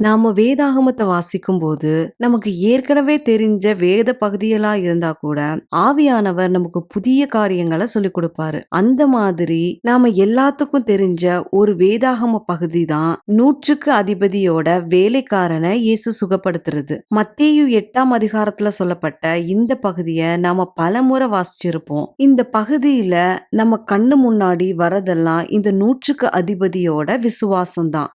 நாம வேதாகமத்தை வாசிக்கும்போது, நமக்கு ஏற்கனவே தெரிஞ்ச வேத பகுதிகளா இருந்தா கூட, ஆவியானவர் நமக்கு புதிய காரியங்களை சொல்லிக் கொடுப்பாரு அந்த மாதிரி நாம எல்லாத்துக்கும் தெரிஞ்ச ஒரு வேதாகம பகுதி தான், நூற்றுக்கு அதிபதியோட வேலைக்காரனை இயேசு சுகப்படுத்துறது. மத்தியு எட்டாம் அதிகாரத்துல சொல்லப்பட்ட இந்த பகுதிய நாம பலமுறை வாசிச்சிருப்போம். இந்த பகுதியில நம்ம கண்ணு முன்னாடி வரதெல்லாம் இந்த நூற்றுக்கு அதிபதியோட விசுவாசம் தான்.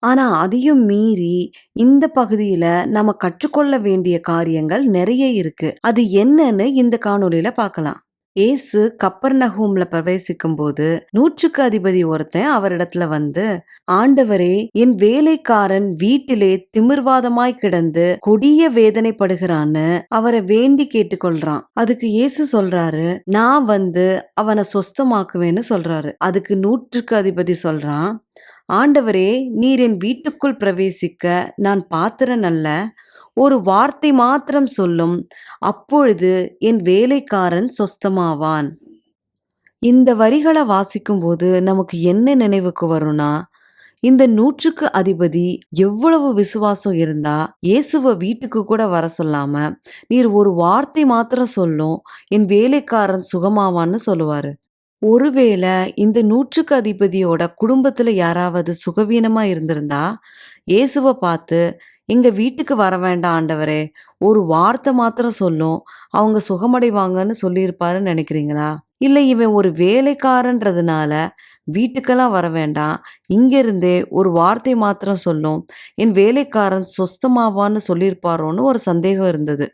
ஆனா அதையும் மீறி இந்த பகுதியில நம்ம கற்றுக்கொள்ள வேண்டிய காரியங்கள் நிறைய இருக்கு. அது என்னன்னு இந்த காணொளியில பார்க்கலாம். ஏசு கப்பர் நகூம்ல பிரவேசிக்கும் பிரவேசிக்கும்போது, நூற்றுக்கு அதிபதி ஒருத்தன் அவரிடத்துல வந்து, "ஆண்டவரே, என் வேலைக்காரன் வீட்டிலே திமிர்வாதமாய் கிடந்து கொடிய வேதனைப்படுகிறான்னு" அவரை வேண்டி கேட்டுக்கொள்றான். அதுக்கு ஏசு சொல்றாரு, "நான் வந்து அவனை சொஸ்தமாக்குவேன்னு" சொல்றாரு. அதுக்கு நூற்றுக்கு அதிபதி சொல்றான், "ஆண்டவரே, நீர் என் வீட்டுக்குள் பிரவேசிக்க நான் பாத்திரன் அல்ல. ஒரு வார்த்தை மாத்திரம் சொல்லும். அப்பொழுது என் வேலைக்காரன் சொஸ்தமாவான்." இந்த வரிகளை வாசிக்கும்போது நமக்கு என்ன நினைவுக்கு வரும்னா, இந்த நூற்றுக்கு அதிபதி எவ்வளவு விசுவாசம் இருந்தா, இயேசுவ வீட்டுக்கு கூட வர சொல்லாம, "நீர் ஒரு வார்த்தை மாத்திரம் சொல்லும், என் வேலைக்காரன் சுகமாவான்னு" சொல்லுவாரு. ஒருவேளை இந்த நூற்றுக்கு அதிபதியோட குடும்பத்தில் யாராவது சுகவீனமா இருந்திருந்தா, இயேசுவை பார்த்து, "எங்க வீட்டுக்கு வர வேண்டாம் ஆண்டவரே. ஒரு வார்த்தை மாத்திரம் சொல்லும், அவங்க சுகமடைவாங்கன்னு" சொல்லியிருப்பாருன்னு நினைக்கிறீங்களா இல்லை இவன் ஒரு வேலைக்காரன்றதுனால, வீட்டுக்கெல்லாம் வர வேண்டாம். இங்கிருந்தே ஒரு வார்த்தை மாத்திரம் சொல்லும், என் வேலைக்காரன் சொஸ்தமாவான்னு சொல்லியிருப்பாரோன்னு ஒரு சந்தேகம் இருந்தது.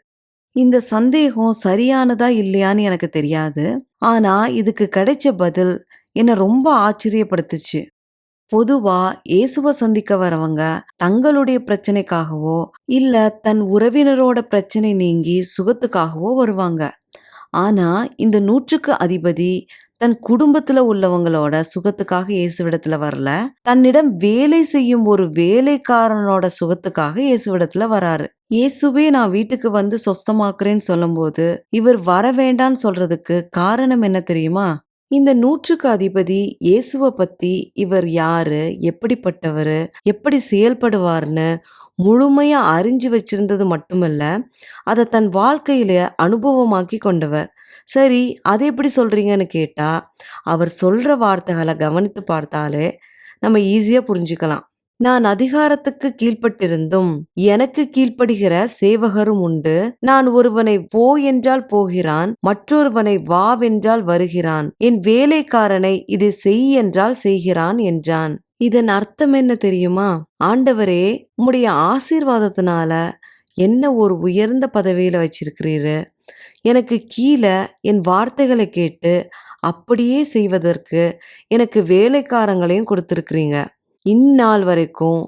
இந்த சந்தேகம் சரியானதா இல்லையான்னு எனக்கு தெரியாது. ஆனா இதுக்கு கிடைச்ச பதில் என்னை ரொம்ப ஆச்சரியப்படுத்துச்சு. பொதுவா இயேசுவ சந்திக்க வரவங்க தங்களுடைய பிரச்சனைக்காகவோ, இல்ல தன் உறவினரோட பிரச்சனை நீங்கி சுகத்துக்காகவோ வருவாங்க. ஆனா இந்த நூற்றுக்கு அதிபதி தன் குடும்பத்துல உள்ளவங்களோட சுகத்துக்காக இயேசுவிடத்துல வரல. தன்னிடம் வேலை செய்யும் ஒரு வேலைக்காரனோட சுகத்துக்காக இயேசுவிடத்துல வராரு. இயேசுவே நான் வீட்டுக்கு வந்து சொஸ்தமாக்குறேன்னு சொல்லும்போது, இவர் வர வேண்டான்னு சொல்றதுக்கு காரணம் என்ன தெரியுமா? இந்த நூற்றுக்கு அதிபதி இயேசுவை பத்தி இவர் யாரு? எப்படிப்பட்டவர் எப்படி செயல்படுவார்னு முழுமையா அறிஞ்சு வச்சிருந்தது மட்டுமல்ல, அதை தன் வாழ்க்கையில அனுபவமாக்கி கொண்டவர். சரி, அதை எப்படி சொல்றீங்கன்னு கேட்டா, அவர் சொல்ற வார்த்தைகளை கவனித்து பார்த்தாலே நம்ம ஈஸியா புரிஞ்சுக்கலாம். "நான் அதிகாரத்துக்கு கீழ்ப்பட்டிருந்தும், எனக்கு கீழ்ப்படுகிற சேவகரும் உண்டு. நான் ஒருவனை போ என்றால் போகிறான், மற்றொருவனை வாவென்றால் வருகிறான். என் வேலைக்காரனை இது செய் என்றால் செய்கிறான்" என்றான். இதன் அர்த்தம் என்ன தெரியுமா? "ஆண்டவரே, உம்முடைய ஆசீர்வாதத்தினால என்ன ஒரு உயர்ந்த பதவியில வச்சிருக்கிறீரு. எனக்கு கீழே என் வார்த்தைகளை கேட்டு அப்படியே செய்வதற்கு எனக்கு வேலைக்காரங்களையும் கொடுத்துருக்குறீங்க இந்நாள் வரைக்கும்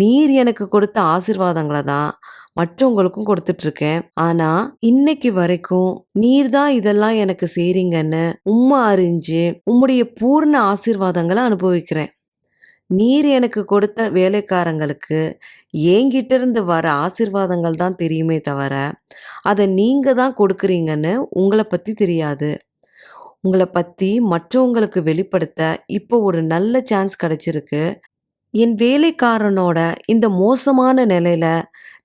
நீர் எனக்கு கொடுத்த ஆசிர்வாதங்களை தான் மற்றவங்களுக்கும் கொடுத்துட்ருக்கேன் ஆனால் இன்னைக்கு வரைக்கும் நீர் தான் இதெல்லாம் எனக்கு செய்றீங்கன்னு உம்ம அறிஞ்சு, உம்முடைய பூர்ண ஆசிர்வாதங்களை அனுபவிக்கிறேன். நீர் எனக்கு கொடுத்த வேலைக்காரங்களுக்கு என்கிட்ட இருந்து வர ஆசிர்வாதங்கள் தான் தெரியுமே தவிர, அதை நீங்கள் தான் கொடுக்குறீங்கன்னு உங்கள பற்றி தெரியாது. உங்களை பற்றி மற்றவங்களுக்கு வெளிப்படுத்த இப்போ ஒரு நல்ல சான்ஸ் கிடச்சிருக்கு என் வேலைக்காரனோட இந்த மோசமான நிலையில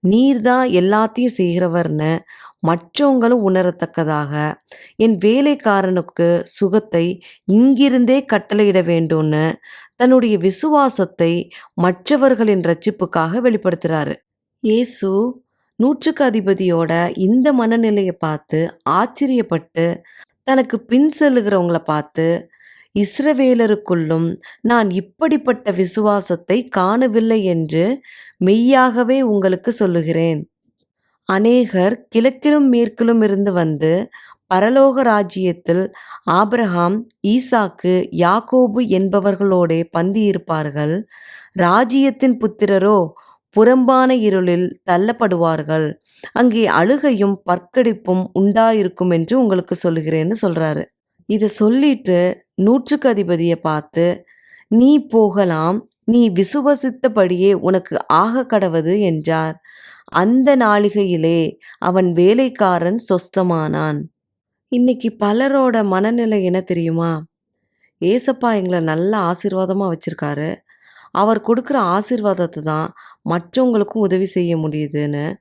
நீர் தான் எல்லாத்தையும் செய்கிறவர்னு மற்றவங்களும் உணரத்தக்கதாக, என் வேலைக்காரனுக்கு சுகத்தை இங்கிருந்தே கட்டளையிட வேண்டும்னு தன்னுடைய விசுவாசத்தை மற்றவர்களின் ரட்சிப்புக்காக வெளிப்படுத்துறாரு. இயேசு நூற்றுக்கு அதிபதியோட இந்த மனநிலையை பார்த்து ஆச்சரியப்பட்டு, தனக்கு பின் செல்லுகிறவங்கள பார்த்து, "இஸ்ரவேலருக்குள்ளும் நான் இப்படிப்பட்ட விசுவாசத்தை காணவில்லை என்று மெய்யாகவே உங்களுக்கு சொல்லுகிறேன். அநேகர் கிழக்கிலும் மேற்கிலும் இருந்து வந்து பரலோக ராஜ்யத்தில் ஆபிரகாம், ஈசாக்கு, யாக்கோபு என்பவர்களோடே பந்தியிருப்பார்கள். ராஜ்யத்தின் புத்திரரோ புறம்பான இருளில் தள்ளப்படுவார்கள். அங்கே அழுகையும் பற்கடிப்பும் உண்டாயிருக்கும் என்று உங்களுக்கு சொல்லுகிறேன்னு" சொல்கிறாரு இதை சொல்லிட்டு நூற்றுக்கு அதிபதியை பார்த்து, "நீ போகலாம். நீ விசுவசித்தபடியே உனக்கு ஆக கடவது என்றார். அந்த நாளிகையிலே அவன் வேலைக்காரன் சொஸ்தமானான். இன்னைக்கு பலரோட மனநிலை என்ன தெரியுமா? ஏசப்பா எங்களை நல்ல ஆசீர்வாதமாக வச்சுருக்காரு அவர் கொடுக்குற ஆசீர்வாதத்தை தான் மற்றவங்களுக்கும் உதவி செய்ய முடியுதுன்னு,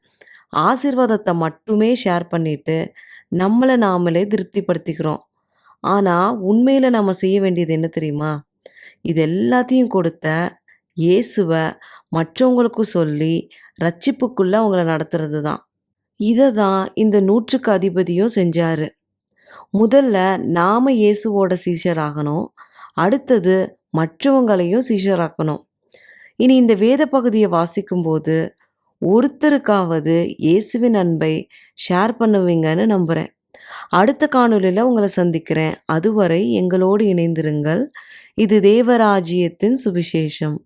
ஆசீர்வாதத்தை மட்டுமே ஷேர் பண்ணிட்டு, நம்மளை நாமளே திருப்திப்படுத்திக்கிறோம். ஆனால் உண்மையில் நம்ம செய்ய வேண்டியது என்ன தெரியுமா? இது எல்லாத்தையும் கொடுத்த இயேசுவை மற்றவங்களுக்கும் சொல்லி, ரட்சிப்புக்குள்ளே அவங்கள நடத்துறது தான். இதை தான் இந்த நூற்றுக்கு அதிபதியும் செஞ்சார் முதல்ல நாம் இயேசுவோட சீஷராகணும் அடுத்தது மற்றவங்களையும் சீஷராக்கணும். இனி இந்த வேத பகுதியை வாசிக்கும்போது, ஒருத்தருக்காவது இயேசுவின் அன்பை ஷேர் பண்ணுவீங்கன்னு நம்புகிறேன் அடுத்த காணொலியில் உங்களை சந்திக்கிறேன். அதுவரை எங்களோடு இணைந்திருங்கள். இது தேவராஜ்யத்தின் சுவிசேஷம்.